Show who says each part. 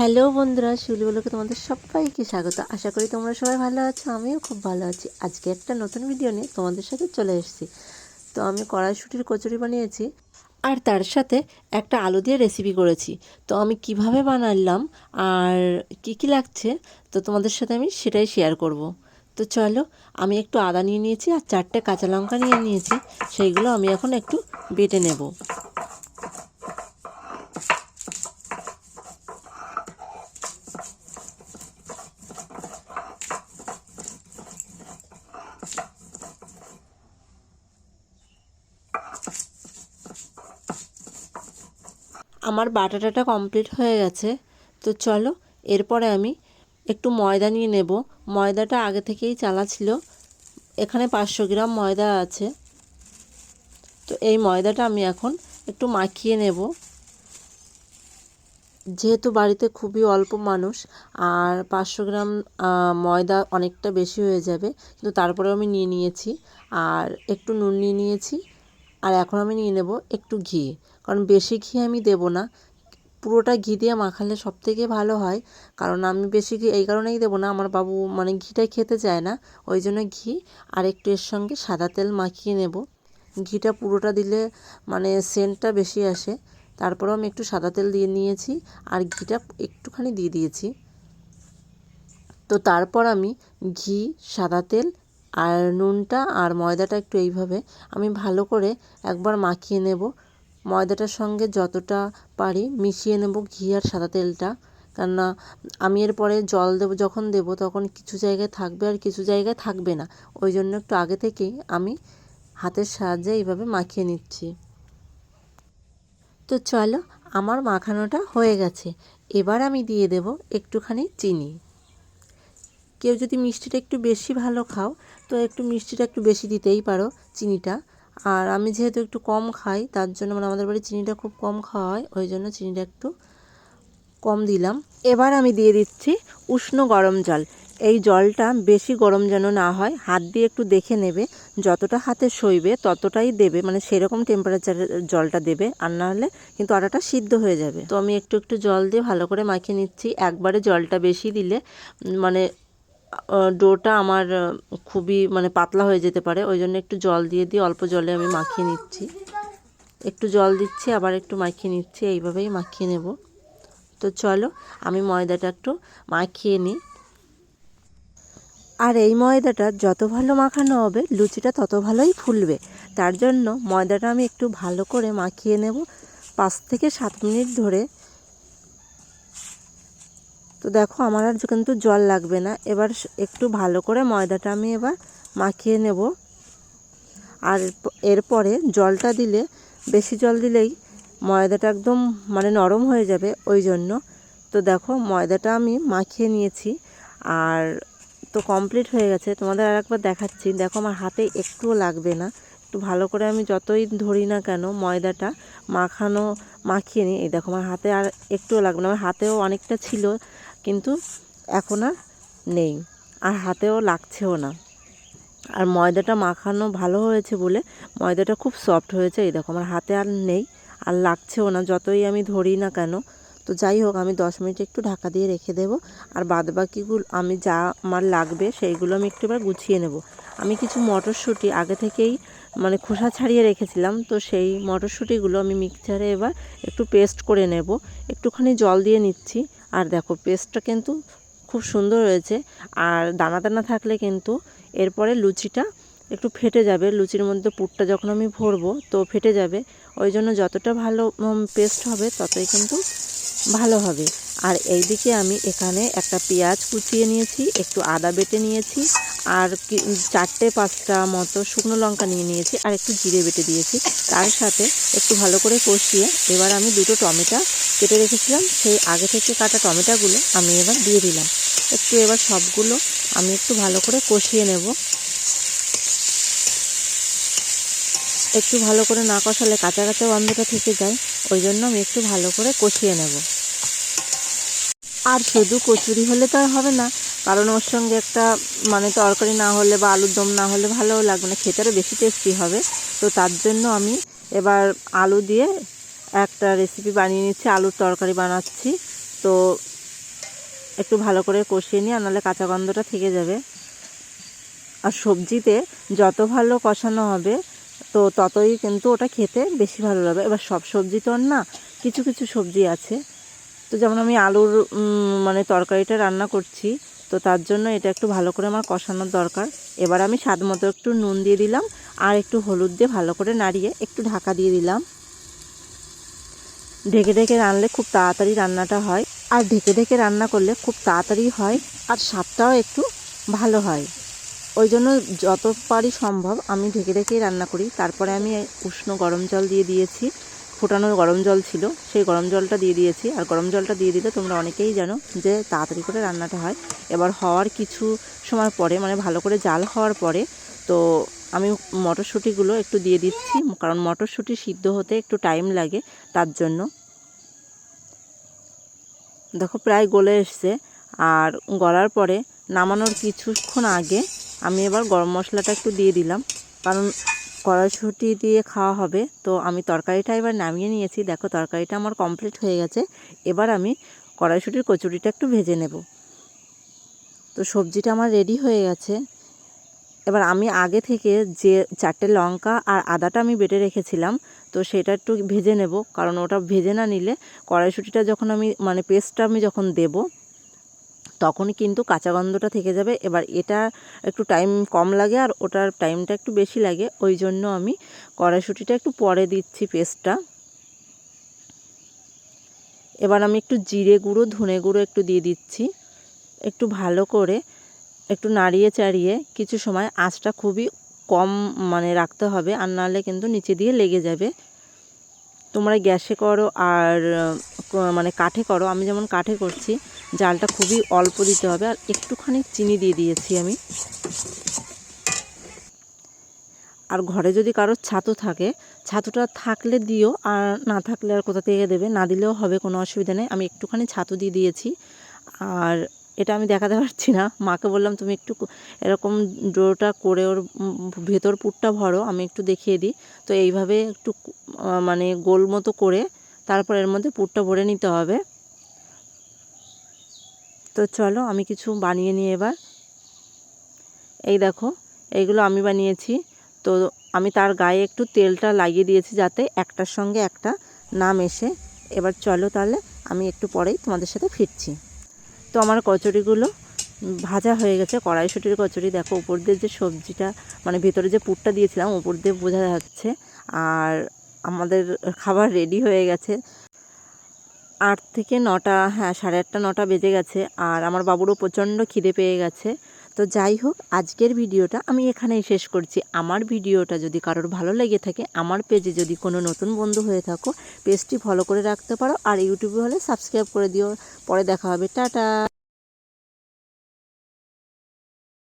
Speaker 1: Hello বন্ধুরা শিউলিগুলোকে তোমাদের সবাইকে স্বাগত। আশা করি তোমরা সবাই ভালো আছো, আমিও খুব ভালো আছি। আজকে একটা নতুন ভিডিও নিয়ে তোমাদের সাথে চলে এসেছি। তো আমি কড়াইশুটির কচুরি বানিয়েছি, আর তার সাথে একটা আলু দিয়ে রেসিপি করেছি। তো আমি কীভাবে বানালাম আর কি কি লাগছে, তো তোমাদের সাথে আমি সেটাই শেয়ার করব। তো চলো, আমি একটু আদা নিয়ে নিয়েছি আর চারটে কাঁচা লঙ্কা নিয়ে নিয়েছি, সেইগুলো আমি এখন একটু বেটে নেব। আমার বাটাটাটা কমপ্লিট হয়ে গেছে। তো চলো, এরপরে আমি একটু ময়দা নিয়ে নেব। ময়দাটা আগে থেকেই চালা ছিল। এখানে পাঁচশো গ্রাম ময়দা আছে। তো এই ময়দাটা আমি এখন একটু মাখিয়ে নেব। যেহেতু বাড়িতে খুবই অল্প মানুষ, আর পাঁচশো গ্রাম ময়দা অনেকটা বেশি হয়ে যাবে, কিন্তু তারপরেও আমি নিয়ে নিয়েছি। আর একটু নুন নিয়ে নিয়েছি। আর এখন আমি নিয়ে নেব একটু ঘি। কারণ বেশি ঘি আমি দেব না। পুরোটা ঘি দিয়ে মাখালে সব থেকে ভালো হয়। কারণ আমি বেশি ঘি এই কারণেই দেবো না, আমার বাবু মানে ঘিটা খেতে চায় না, ওই জন্য ঘি আর একটু এর সঙ্গে সাদা তেল মাখিয়ে নেব। ঘিটা পুরোটা দিলে মানে সেন্টটা বেশি আসে। তারপরেও আমি একটু সাদা তেল দিয়ে নিয়েছি আর ঘিটা একটুখানি দিয়ে দিয়েছি। তো তারপর আমি ঘি, সাদা তেল আর নুনটা আর ময়দাটা একটু এইভাবে আমি ভালো করে একবার মাখিয়ে নেব। ময়দাটার সঙ্গে যতটা পারি মিশিয়ে নেব ঘি আর সাদা তেলটা। কেননা আমি এরপরে জল দেবো, যখন দেবো তখন কিছু জায়গায় থাকবে আর কিছু জায়গায় থাকবে না। ওই জন্য একটু আগে থেকেই আমি হাতের সাহায্যে এইভাবে মাখিয়ে নিচ্ছি। তো চলো, আমার মাখানোটা হয়ে গেছে। এবার আমি দিয়ে দেব একটুখানি চিনি। কেউ যদি মিষ্টিটা একটু বেশি ভালো খাও, তো একটু মিষ্টিটা একটু বেশি দিতেই পারো চিনিটা। আর আমি যেহেতু একটু কম খাই, তার জন্য মানে আমাদের বাড়ি চিনিটা খুব কম খাওয়া হয়, ওই জন্য চিনিটা একটু কম দিলাম। এবার আমি দিয়ে দিচ্ছি উষ্ণ গরম জল। এই জলটা বেশি গরম যেন না হয়, হাত দিয়ে একটু দেখে নেবে, যতটা হাতে সইবে ততটাই দেবে মানে সেরকম টেম্পারেচারের জলটা দেবে, আর না হলে কিন্তু আটাটা সিদ্ধ হয়ে যাবে। তো আমি একটু একটু জল দিয়ে ভালো করে মাখিয়ে নিচ্ছি। একবারে জলটা বেশি দিলে মানে ডোটা আমার খুবই মানে পাতলা হয়ে যেতে পারে, ওই জন্য একটু জল দিয়ে দিয়ে অল্প জলে আমি মাখিয়ে নিচ্ছি। একটু জল দিচ্ছি, আবার একটু মাখিয়ে নিচ্ছি, এইভাবেই মাখিয়ে নেব। তো চলো, আমি ময়দাটা একটু মাখিয়ে নিই। আর এই ময়দাটা যত ভালো মাখানো হবে, লুচিটা তত ভালোই ফুলবে। তার জন্য ময়দাটা আমি একটু ভালো করে মাখিয়ে নেব। পাঁচ থেকে সাত মিনিট ধরে দেখো, আমার আর কিন্তু জল লাগবে না। এবার একটু ভালো করে ময়দাটা আমি এবার মাখিয়ে নেব। আর এরপরে জলটা দিলে, বেশি জল দিলেই ময়দাটা একদম মানে নরম হয়ে যাবে ওই জন্য। তো দেখো, ময়দাটা আমি মাখিয়ে নিয়েছি। আর তো কমপ্লিট হয়ে গেছে। তোমাদের আর একবার দেখাচ্ছি। দেখো, আমার হাতে একটুও লাগবে না। একটু ভালো করে আমি যতই ধরি না কেন ময়দাটা মাখানো, মাখিয়ে নিই। এই দেখো, আমার হাতে আর একটুও লাগবে না। আমার হাতেও অনেকটা ছিল। কিন্তু এখন আর নেই। আর হাতেও লাগছেও না। আর ময়দাটা মাখানো ভালো হয়েছে বলে ময়দাটা খুব সফট হয়েছে এই দেখো। আমার হাতে আর নেই, আর লাগছেও না। যতই আমি ধরি না কেন, তো যাই হোক, আমি দশ মিনিট একটু ঢাকা দিয়ে রেখে দেবো। আর বাদবাকিগুলো, আমি যা আমার লাগবে সেইগুলো আমি একটু এবার গুছিয়ে নেব। আমি কিছু মটরশুঁটি আগে থেকেই মানে খোসা ছাড়িয়ে রেখেছিলাম, তো সেই মটরশুঁটিগুলো আমি মিক্সচারে এবার একটু পেস্ট করে নেব। একটুখানি জল দিয়ে নিচ্ছি। আর দেখো পেস্টটা কিন্তু খুব সুন্দর হয়েছে। আর দানা দানা থাকলে কিন্তু এরপরে লুচিটা একটু ফেটে যাবে। লুচির মধ্যে পুরটা যখন আমি ভরবো তো ফেটে যাবে। ওই জন্য যতটা ভালো পেস্ট হবে ততই কিন্তু ভালো হবে। আর এই দিকে আমি এখানে একটা পেঁয়াজ কুচিয়ে নিয়েছি, একটু আদা বেটে নিয়েছি, আর চারটে পাঁচটা মতো শুকনো লঙ্কা নিয়ে নিয়েছি, আর একটু জিরে বেটে দিয়েছি। তার সাথে একটু ভালো করে কষিয়ে এবার আমি দুটো টমেটো কেটে রেখেছিলাম, সেই আগে থেকে কাটা টমেটোগুলো আমি এবার দিয়ে দিলাম। একটু এবার সবগুলো আমি একটু ভালো করে কষিয়ে নেব। একটু ভালো করে না কষালে কাঁচা কাঁচা গন্ধটা থেকে যায়, ওই জন্য আমি একটু ভালো করে কষিয়ে নেব। আর শুধু কচুরি হলে তো আর হবে না। কারণ ওর সঙ্গে একটা মানে তরকারি না হলে বা আলুর দম না হলে ভালোও লাগবে না খেতে আরও বেশি টেস্টি হবে। তো তার জন্য আমি এবার আলু দিয়ে একটা রেসিপি বানিয়ে নিচ্ছি, আলুর তরকারি বানাচ্ছি। তো একটু ভালো করে কষিয়ে নিয়ে নাহলে কাঁচা গন্ধটা থেকে যাবে। আর সবজিতে যত ভালো কষানো হবে, তো ততই কিন্তু ওটা খেতে বেশি ভালো লাগবে। এবার সব সবজি তো আর না, কিছু কিছু সবজি আছে। তো যেমন আমি আলুর মানে তরকারিটা রান্না করছি, তো তার জন্য এটা একটু ভালো করে আমার কষানোর দরকার। এবার আমি স্বাদ মতো একটু নুন দিয়ে দিলাম, আর একটু হলুদ দিয়ে ভালো করে নাড়িয়ে একটু ঢাকা দিয়ে দিলাম। ঢেকে ঢেকে রানলে খুব তাড়াতাড়ি রান্নাটা হয়, আর ঢেকে ঢেকে রান্না করলে খুব তাড়াতাড়ি হয়, আর স্বাদটাও একটু ভালো হয়। ওই জন্য যত পারি সম্ভব আমি ঢেকে ঢেকেই রান্না করি। তারপরে আমি উষ্ণ গরম জল দিয়ে দিয়েছি। ফোটানোর গরম জল ছিল, সেই গরম জলটা দিয়ে দিয়েছি। আর গরম জলটা দিয়ে দিলে তোমরা অনেকেই জানো যে তাড়াতাড়ি করে রান্নাটা হয়। এবার হওয়ার কিছু সময় পরে মানে ভালো করে জাল হওয়ার পরে, তো আমি মটরশুঁটিগুলো একটু দিয়ে দিচ্ছি, কারণ মটরশুঁটি সিদ্ধ হতে একটু টাইম লাগে তার জন্য। দেখো, প্রায় গলে এসছে। আর গলার পরে নামানোর কিছুক্ষণ আগে আমি এবার গরম মশলাটা একটু দিয়ে দিলাম, কারণ কড়াইশুঁটি দিয়ে খাওয়া হবে। তো আমি তরকারিটা এবার নামিয়ে নিয়েছি। দেখো তরকারিটা আমার কমপ্লিট হয়ে গেছে। এবার আমি কড়াইশুঁটির কচুরিটা একটু ভেজে নেব। তো সবজিটা আমার রেডি হয়ে গেছে। এবার আমি আগে থেকে যে চারটে লঙ্কা আর আদাটা আমি বেটে রেখেছিলাম, তো সেটা একটু ভেজে নেব। কারণ ওটা ভেজে না নিলে কড়াইশুঁটিটা যখন আমি মানে পেস্টটা আমি যখন দেব তখনই কিন্তু কাঁচা গন্ধটা থেকে যাবে। এবার এটা একটু টাইম কম লাগে আর ওটার টাইমটা একটু বেশি লাগে। ওই জন্য আমি কড়াইশুঁটিটা একটু পরে দিচ্ছি পেস্টটা। এবার আমি একটু জিরে গুঁড়ো, ধনে গুঁড়ো একটু দিয়ে দিচ্ছি। একটু ভালো করে একটু নাড়িয়ে চাড়িয়ে কিছু সময় আঁচটা খুবই কম মানে রাখতে হবে, আর নাহলে কিন্তু নিচে দিয়ে লেগে যাবে। তোমরা গ্যাসে করো আর মানে কাঠে করো। আমি যেমন কাঠে করছি জালটা খুবই অল্প দিতে হবে আর একটুখানি চিনি দিয়ে দিয়েছি আমি। আর ঘরে যদি কারোর ছাতু থাকে, ছাতুটা থাকলে দিও, আর না থাকলে আর কোথা থেকে দেবে? না দিলেও হবে, কোনো অসুবিধা নেই। আমি একটুখানি ছাতু দিয়ে দিয়েছি। আর এটা আমি দেখাতে পারছি না। মাকে বললাম, তুমি একটু এরকম ডোটা করে ওর ভেতর পুরটা ভরো, আমি একটু দেখিয়ে দিই। তো এইভাবে একটু মানে গোল মতো করে, তারপর এর মধ্যে পুরটা ভরে নিতে হবে। তো চলো আমি কিছু বানিয়ে নিই এবার। এই দেখো, এইগুলো আমি বানিয়েছি। তো আমি তার গায়ে একটু তেলটা লাগিয়ে দিয়েছি যাতে একটার সঙ্গে একটা না মেশে। এবার চলো তাহলে আমি একটু পরেই তোমাদের সাথে ফিরছি। তো আমার কচুরিগুলো ভাজা হয়ে গেছে, কড়াইশুটির কচুরি। দেখো, উপর দিয়ে যে সবজিটা মানে ভেতরে যে পুরটা দিয়েছিলাম, উপর দিয়ে বোঝা যাচ্ছে। আর আমাদের খাবার রেডি হয়ে গেছে। আট থেকে নটা হ্যাঁ সাড়ে আটটা, নটা বেজে গেছে আর আমার বাবুরও প্রচণ্ড খিদে পেয়ে গেছে। তো যাই হোক, আজকের ভিডিওটা আমি এখানেই শেষ করছি। আমার ভিডিওটা যদি কারোর ভালো লেগে থাকে, আমার পেজে যদি কোনো নতুন বন্ধু হয়ে থাকো, পেজটি ফলো করে রাখতে পারো আর ইউটিউবে হলে সাবস্ক্রাইব করে দিও। পরে দেখা হবে, টাটা!